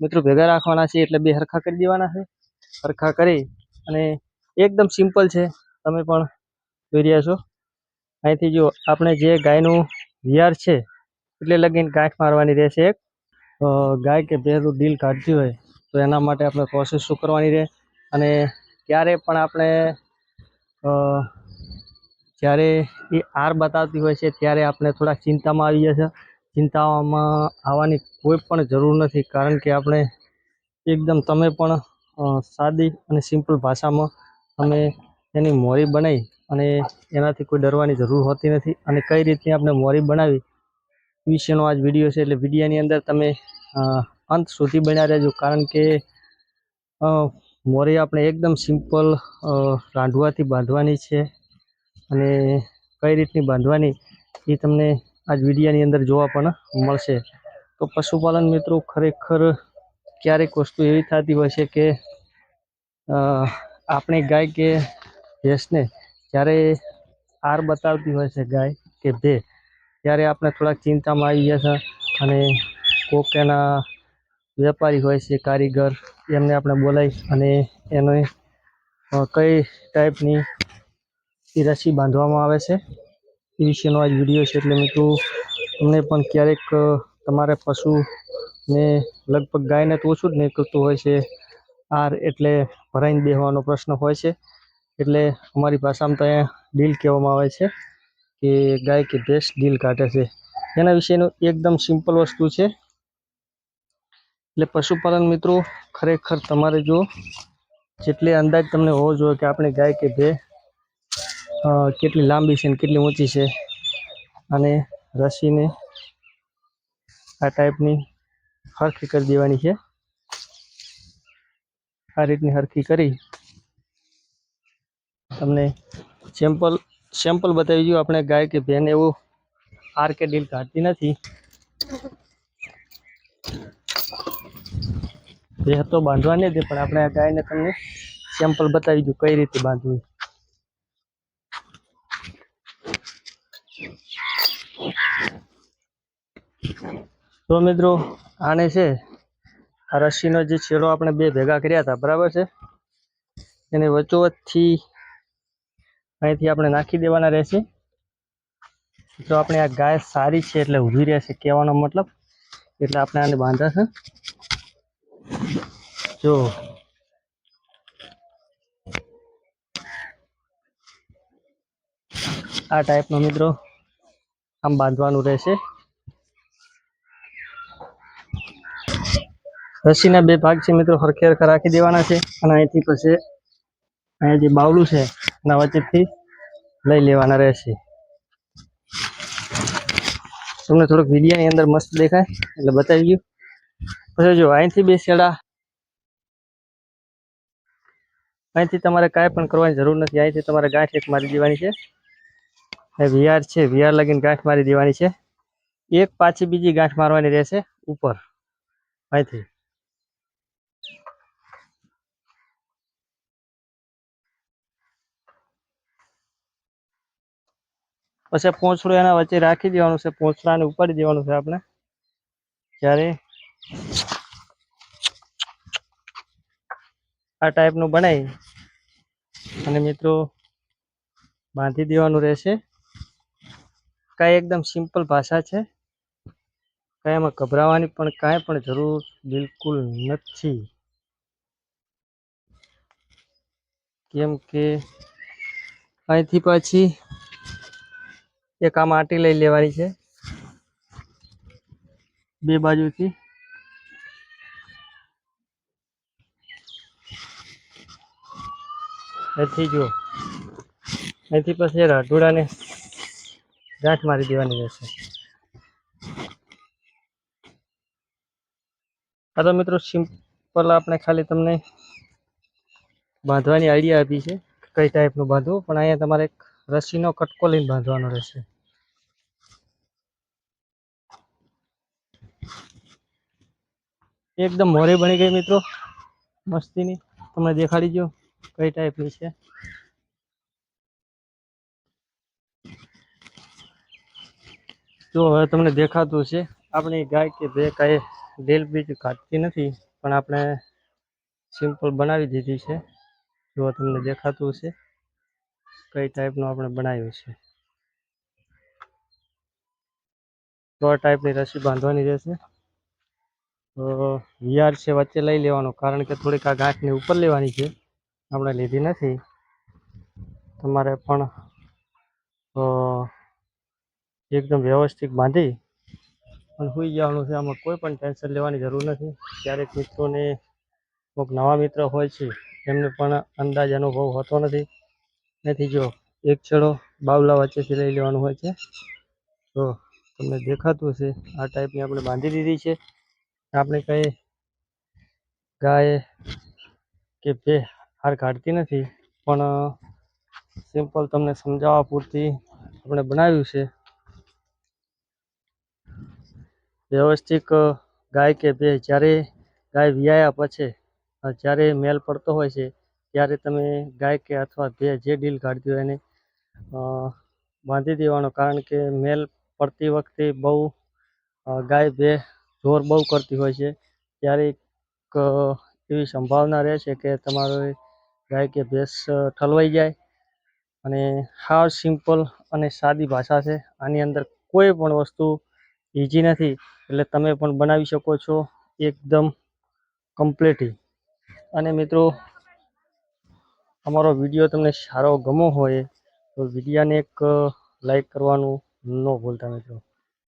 મિત્રો ભેગા રાખવાના છે એટલે બે હરખા કરી દેવાના છે. હરખા કરી અને એકદમ સિમ્પલ છે. તમે પણ જોઈ રહ્યા છો. અહીંથી જો આપણે જે ગાયનું વિયાર છે, એટલે લગીને ગાંઠ મારવાની રહેશે એક. ગાય કે ભેંસનું દિલ કાઢતી હોય, તો એના માટે આપણે પ્રોસેસ શું કરવાની રહે? અને ક્યારે પણ આપણે જ્યારે એ આર બતાવતી હોય છે, ત્યારે આપણે થોડા ચિંતામાં આવી જશે ચિંતામાં આવવાની કોઈ પણ જરૂર નથી, કારણ કે આપણે એકદમ તમે પણ સાદી અને સિમ્પલ ભાષામાં અમે એની મોરી બનાવી અને એનાથી કોઈ ડરવાની જરૂર હોતી નથી. અને કઈ રીતની આપણે મોરી બનાવી વિશેનો આજ વીડિયો છે. એટલે વિડીયાની અંદર તમે અંત સુધી બન્યા રહેજો, કારણ કે મોરી આપણે એકદમ સિમ્પલ રાંધવાથી બાંધવાની છે અને કઈ રીતની બાંધવાની એ તમને આજ વિડીયાની અંદર જોવા પણ મળશે. તો પશુપાલન મિત્રો ખરેખર ક્યારેક વસ્તુ એવી થતી હોય છે કે આપણે ગાય કે ભેંસને જ્યારે આર બતાવતી હોય છે ગાય કે ભે ત્યારે આપણે થોડાક ચિંતામાં આવી ગયા છે અને કોક એના વેપારી હોય છે, કારીગર, એમને આપણે બોલાવી અને એને કઈ ટાઈપની રસી બાંધવામાં આવે છે. એ વિશેનો આ વીડિયો છે એટલે મિત્રો, તમને પણ ક્યારેક તમારે પશુને લગભગ ગાયને તો ઓછું જ નીકળતું હોય છે. આર એટલે ભરાઈને બેહવાનો પ્રશ્ન હોય છે. એટલે અમારી ભાષામાં તો અહીંયા ડીલ કહેવામાં આવે છે કે ગાય કે ભેંસ ડીલ કાઢે છે. એના વિશેનું એકદમ સિમ્પલ વસ્તુ છે. એટલે પશુપાલન મિત્રો, ખરેખર તમારે જો જેટલી અંદાજ તમને હોવો જોઈએ કે આપણે ગાય કે ભે કેટલી લાંબી છે ને કેટલી ઊંચી છે? અને રસીને આ ટાઈપની હરખી કરી દેવાની છે. આ રીતની હરખી કરી. તમને સેમ્પલ સેમ્પલ બતાવી દઉં આપણે ગાય કે ભેન એવું આર કે ડીલ કાઢતી નથી. ભેહ તો બાંધવાની હતી પણ આપણે આ ગાયને તમને સેમ્પલ બતાવી દઉં કઈ રીતે બાંધવું તો મિત્રો, આને છે, આ રસ્સીનો જે છેડો આપણે બે ભેગા કર્યા હતા, બરાબર છે? એને વચ્ચોવચ્ચથી અહીંથી આપણે નાખી દેવાના રહેશે. તો આપણે આ ગાય સારી છે એટલે ઊભી રહેશે, કહેવાનો મતલબ એટલે આપણે આને બાંધાશે. જો. આ ટાઈપનો મિત્રો, આમ બાંધવાનું રહેશે. રસીના બે ભાગ છે મિત્રો હરખે હરખા રાખી દેવાના છે અને અહીંથી પછી અહીંયા જે બાવલું છે, એના વચ્ચેથી લઈ લેવાના રહેશે. તમને થોડુંક વિડીયાની અંદર મસ્ત દેખાય, એટલે બતાવી ગયું. પછી જો, અહીંથી બે શેડા, અહીંથી તમારે કાંઈ પણ કરવાની જરૂર નથી. અહીંથી તમારે ગાંઠ એક મારી દેવાની છે. એ છે વિયાર લગીને ગાંઠ મારી દેવાની છે. એક પાછી બીજી ગાંઠ મારવાની રહેશે ઉપર, અહીંથી. પછી પોંછડું એના વચ્ચે રાખી દેવાનું છે, પોંછડાને ઉપાડી દેવાનું છે આપણે. જ્યારે આ ટાઈપનું બનાવી અને મિત્રો બાંધી દેવાનું રહેશે. કાંઈ એકદમ સિમ્પલ ભાષા છે. કાંઈ એમાં ગભરાવાની પણ કાંઈ પણ જરૂર બિલકુલ નથી. કેમ કે અહીંથી પછી એક આ માટી લઈ લેવાની છે. બે બાજુથી. અહીંથી જુઓ. અહીંથી પછી રાઢુડાને ગાંઠ મારી દેવાની રહેશે. આ તો મિત્રો સિમ્પલ આપણે ખાલી તમને બાંધવાની આઈડિયા આપી છે, કઈ ટાઈપનું બાંધવું, પણ અહીંયા તમારે એક રસ્સીનો કટકો લઈને બાંધવાનો રહેશે. એકદમ મોરી બની ગઈ મિત્રો. મસ્તીની. તમને દેખાડી દો કઈ ટાઈપની છે. જો હવે તમને દેખાતું છે આપણી ગાય કે બે કાંઈ ડેલ બીજ કાઢતી નથી, પણ આપણે સિમ્પલ બનાવી દીધી છે. જો તમને દેખાતું હશે. કઈ ટાઈપનું આપણે બનાવ્યું છે? તો ટાઈપની રસી બાંધવાની રહેશે. તો વિયાર છે વચ્ચે લઈ લેવાનો, કારણ કે થોડીક આ ગાંઠની ઉપર લેવાની છે. આપણે લીધી નથી. તમારે પણ એકદમ વ્યવસ્થિત બાંધી પણ સુઈ જવાનું છે. આમાં કોઈ પણ ટેન્શન લેવાની જરૂર નથી. ક્યારેક મિત્રોને કોઈક નવા મિત્ર હોય છે, એમને પણ અંદાજ અનુભવ હોતો નથી. નથી જો એક છેડો બાવલા વચ્ચેથી લઈ લેવાનો હોય છે. તો તમને દેખાતું હશે આ ટાઈપની આપણે બાંધી દીધી છે. આપણે કંઈ ગાય કે બે હાર કાઢતી નથી, પણ સિમ્પલ તમને સમજાવવા પૂરતી આપણે બનાવ્યું છે. વ્યવસ્થિત ગાય કે બે જ્યારે ગાય વિયાયા પછી જ્યારે મેલ પડતો હોય છે ત્યારે તમે ગાય કે અથવા ભે જે ડીલ કાઢતી હોય એને બાંધી દેવાનો. કારણ કે મેલ પડતી વખતે બહુ ગાય ભે જોર બહુ કરતી હોય છે. ત્યારે એક એવી સંભાવના રહે છે કે તમારો ગાય કે ભેંસ ઠલવાઈ જાય અને હાવ સિમ્પલ અને સાદી ભાષા છે. આની અંદર કોઈ પણ વસ્તુ ઇઝી નથી. એટલે તમે પણ બનાવી શકો છો એકદમ કમ્પ્લીટલી અને મિત્રો અમારો વીડિયો તમને સારો ગમો હોય તો વિડીયાને એક લાઈક કરવાનું ન ભૂલતા મિત્રો.